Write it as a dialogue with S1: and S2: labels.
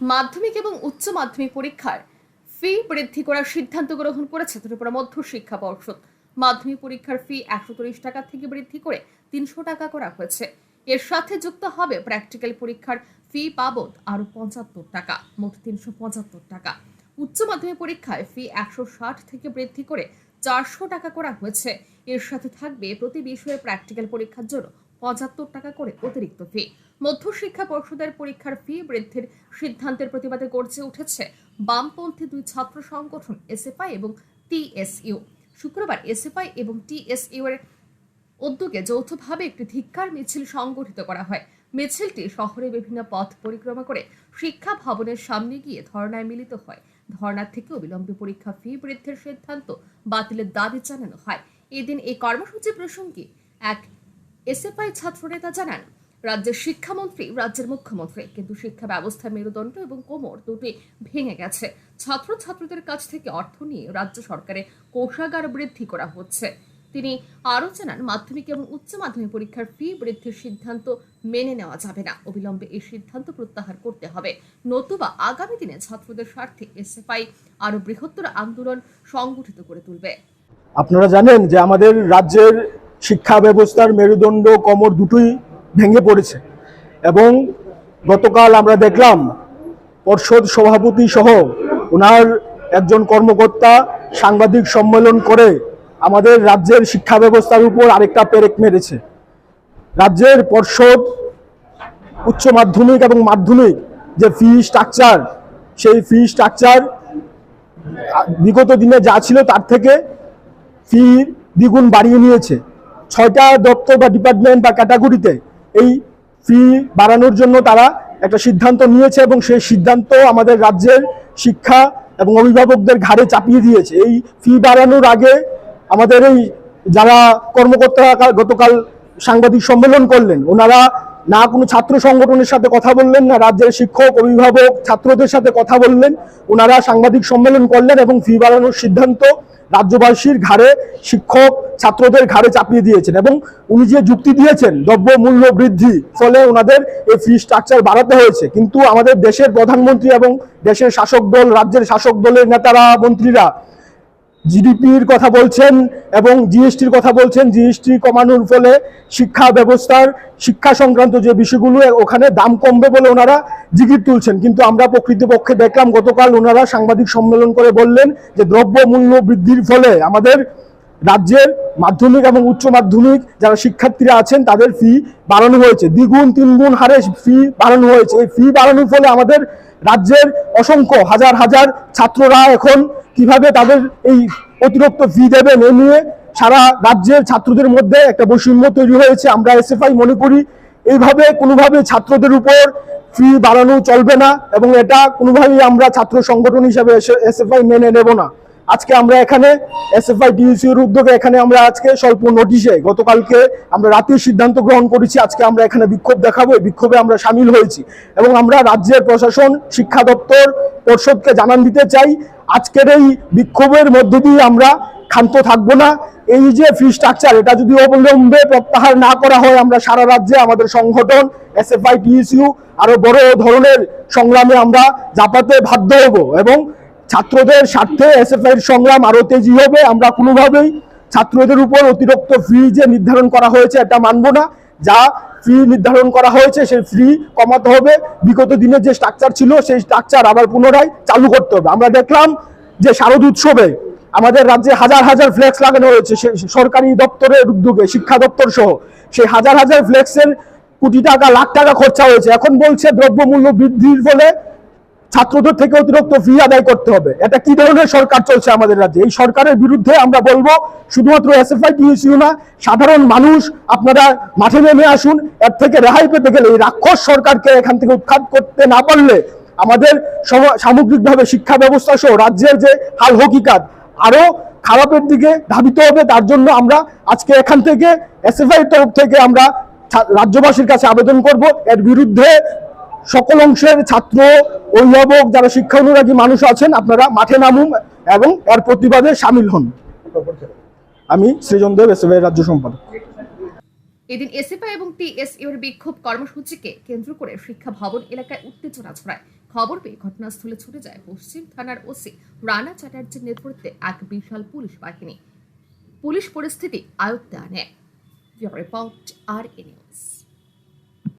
S1: মাধ্যমিক এবং উচ্চ মাধ্যমিক পরীক্ষার ফি বৃদ্ধি করার সিদ্ধান্ত গ্রহণ করেছে ত্রিপুরা মধ্য শিক্ষা পর্ষদ। মাধ্যমিক পরীক্ষার ফি একশো টাকা থেকে বৃদ্ধি করে তিনশো টাকা করা হয়েছে। এর সাথে যুক্ত হবে প্র্যাকটিক্যাল পরীক্ষার ফি বাবদ আরও পঁচাত্তর টাকা, মোট তিনশো পঁচাত্তর টাকা। উচ্চ মাধ্যমিক পরীক্ষায় ফি একশো ষাট থেকে বৃদ্ধি করে চারশো টাকা করা হয়েছে। এর সাথে থাকবে প্রতি বিষয়ে প্র্যাকটিক্যাল পরীক্ষার জন্য পঁচাত্তর টাকা করে অতিরিক্ত ফি মধ্যশিক্ষা পর্ষদের পরীক্ষার ফি বৃদ্ধির সিদ্ধান্তের প্রতিবাদে গর্জে উঠেছে বামপন্থী দুই ছাত্র সংগঠন এসএফআই এবং টিএসইউ। শুক্রবার এসএফআই এবং টিএসইউ এর উদ্যোগে যৌথভাবে একটি ধিক্কার মিছিল সংগঠিত করা হয়। মিছিলটি শহরে বিভিন্ন পথ পরিক্রমা করে শিক্ষা ভবনের সামনে গিয়ে ধর্নায় মিলিত হয়। ধর্নার থেকে অবিলম্বে পরীক্ষা ফি বৃদ্ধির সিদ্ধান্ত বাতিলের দাবি জানানো হয়। এদিন এই কর্মসূচি প্রসঙ্গে এক এসএফআই ছাত্রনেতা জানান, রাজ্যের শিক্ষামন্ত্রী, রাজ্যের মুখ্যমন্ত্রী, কিন্তু শিক্ষা ব্যবস্থার মেরুদণ্ড এবং কোমর দুটি ভেঙে গেছে। ছাত্র ছাত্রীদের কাছ থেকে অর্থ নিয়ে রাজ্য সরকারের কোষাগার বৃদ্ধি করা হচ্ছে। তিনি আরও জানান, মাধ্যমিক এবং উচ্চ মাধ্যমিক পরীক্ষার ফি বৃদ্ধির সিদ্ধান্ত মেনে নেওয়া যাবে না। অবিলম্বে এই সিদ্ধান্ত প্রত্যাহার করতে হবে। নতুবা আগামী দিনে ছাত্রদের স্বার্থে এসএফআই আরও বৃহত্তর আন্দোলন সংগঠিত করে তুলবে।
S2: আপনারা জানেন যে আমাদের রাজ্যের শিক্ষা ব্যবস্থার মেরুদণ্ড কমর দুটোই ভেঙে পড়েছে। এবং গতকাল আমরা দেখলাম পর্ষদ সভাপতি সহ ওনার একজন কর্মকর্তা সাংবাদিক সম্মেলন করে আমাদের রাজ্যের শিক্ষা ব্যবস্থার উপর আরেকটা পেরেক মেরেছে। রাজ্যের পর্ষদ উচ্চ মাধ্যমিক এবং মাধ্যমিক যে ফি স্ট্রাকচার সেই ফি স্ট্রাকচার বিগত দিনে যা ছিল তার থেকে ফি দ্বিগুণ বাড়িয়ে নিয়েছে। ছয়টা দপ্তর বা ডিপার্টমেন্ট বা ক্যাটাগরিতে এই ফি বাড়ানোর জন্য তারা একটা সিদ্ধান্ত নিয়েছে এবং সেই সিদ্ধান্ত আমাদের রাজ্যের শিক্ষা এবং অভিভাবকদের ঘাড়ে চাপিয়ে দিয়েছে। এই ফি বাড়ানোর আগে আমাদের এই যারা কর্মকর্তারা গতকাল সাংবাদিক সম্মেলন করলেন, ওনারা না কোনো ছাত্র সংগঠনের সাথে কথা বললেন, না রাজ্যের শিক্ষক, অভিভাবক, ছাত্রদের সাথে কথা বললেন। ওনারা সাংবাদিক সম্মেলন করলেন এবং ফি বাড়ানোর সিদ্ধান্ত রাজ্যবাসীর ঘাড়ে শিক্ষক ছাত্রদের ঘাড়ে চাপিয়ে দিয়েছেন এবং উনি যে যুক্তি দিয়েছেন, দ্রব্য মূল্য বৃদ্ধি, ফলে ওনাদের এই ফি স্ট্রাকচার বাড়াতে হয়েছে। কিন্তু আমাদের দেশের প্রধানমন্ত্রী এবং দেশের শাসক দল, রাজ্যের শাসক দলের নেতারা, মন্ত্রীরা জিডিপির কথা বলছেন এবং জিএসটির কথা বলছেন। জিএসটি কমানোর ফলে শিক্ষা ব্যবস্থার, শিক্ষা সংক্রান্ত যে বিষয়গুলো, ওখানে দাম কমবে বলে ওনারা জিগির তুলছেন। কিন্তু আমরা প্রকৃতপক্ষে দেখলাম, গতকাল ওনারা সাংবাদিক সম্মেলন করে বললেন যে দ্রব্য মূল্য বৃদ্ধির ফলে আমাদের রাজ্যের মাধ্যমিক এবং উচ্চ মাধ্যমিক যারা শিক্ষার্থীরা আছেন, তাদের ফি বাড়ানো হয়েছে। দ্বিগুণ, তিনগুণ হারে ফি বাড়ানো হয়েছে। এই ফি বাড়ানোর ফলে আমাদের রাজ্যের অসংখ্য হাজার হাজার ছাত্ররা এখন কীভাবে তাদের এই অতিরিক্ত ফি দেবেন এ নিয়ে সারা রাজ্যের ছাত্রদের মধ্যে একটা বৈষম্য তৈরি হয়েছে। আমরা এসএফআই মনে করি, এইভাবে কোনোভাবে ছাত্রদের উপর ফি বাড়ানো চলবে না এবং এটা কোনোভাবেই আমরা ছাত্র সংগঠন হিসাবে এসএফআই মেনে নেব না। আজকে আমরা এখানে এসএফআই টিউসির উদ্যোগে এখানে আমরা আজকে স্বল্প নোটিশে গতকালকে আমরা রাতের সিদ্ধান্ত গ্রহণ করেছি। আজকে আমরা এখানে বিক্ষোভ দেখাবো। এই বিক্ষোভে আমরা সামিল হয়েছি এবং আমরা রাজ্যের প্রশাসন, শিক্ষা দপ্তর, পর্ষদকে জানান দিতে চাই। আজকের এই বিক্ষোভের মধ্য দিয়ে আমরা ক্ষান্ত থাকব না। এই যে ফি স্ট্রাকচার এটা যদি অবলম্বে প্রত্যাহার না করা হয়, আমরা সারা রাজ্যে আমাদের সংগঠন এসএফআই টিএসইউ আরও বড় ধরনের সংগ্রামে আমরা জাপাতে বাধ্য হব এবং ছাত্রদের স্বার্থে এসএফআই এর সংগ্রাম আরও তেজি হবে, আমরা কোনোভাবেই ছাত্রদের উপর অতিরিক্ত ফি যে নির্ধারণ করা হয়েছে এটা মানব না। যা ফি নির্ধারণ করা হয়েছে সেই ফি কমাতে হবে। বিগত দিনের যে স্ট্রাকচার ছিল সেই স্ট্রাকচার আবার পুনরায় চালু করতে হবে। আমরা দেখলাম যে শারদ উৎসবে আমাদের রাজ্যে হাজার হাজার ফ্লেক্স লাগানো হয়েছে সরকারি দপ্তরের উদ্যোগে, শিক্ষা দপ্তর সহ। সেই হাজার হাজার ফ্লেক্সের কোটি টাকা, লাখ টাকা খরচা হয়েছে। এখন বলছে দ্রব্যমূল্য বৃদ্ধির ফলে ছাত্রদের থেকে অতিরিক্ত ফি আদায় করতে হবে। এটা কি ধরনের সরকার চলছে আমাদের রাজ্যে? এই সরকারের বিরুদ্ধে আমরা বলব, শুধুমাত্র এসএফআই টিএসইউ না, সাধারণ মানুষ আপনারা মাঠে নেমে আসুন, এর থেকে রেহাই পেতে গেলে এই রাক্ষস সরকারকে এখান থেকে উৎখাত করতে না পারলে আমাদের সম- সামগ্রিকভাবে শিক্ষা ব্যবস্থা সহ রাজ্যের যে হাল হকিকাত আরও খারাপের দিকে ধাবিত হবে। তার জন্য আমরা আজকে এখান থেকে এসএফআই তরফ থেকে আমরা রাজ্যবাসীর কাছে আবেদন করব। এর বিরুদ্ধে সকল অংশের ছাত্র, অভিভাবক, যারা শিক্ষা অনুরাগী মানুষ আছেন, আপনারা মাঠে নামুন এবং এর প্রতিবাদে সামিল হন। আমি সৃজন দেব এসএফআই রাজ্য সম্পাদক।
S1: এদিন এসএফআই এবং টিএসইউ এর বিক্ষোভ কর্মসূচিকে কেন্দ্র করে শিক্ষা ভবন এলাকায় উত্তেজনা ছড়ায়। খবর পেয়ে ঘটনাস্থলে ছুটে যায় পশ্চিম থানার ওসি রানা চ্যাটার্জির নেতৃত্বে এক বিশাল পুলিশ বাহিনী। পুলিশ পরিস্থিতি আয়ত্তে আনে। রিপোর্ট আর এ নিউজ।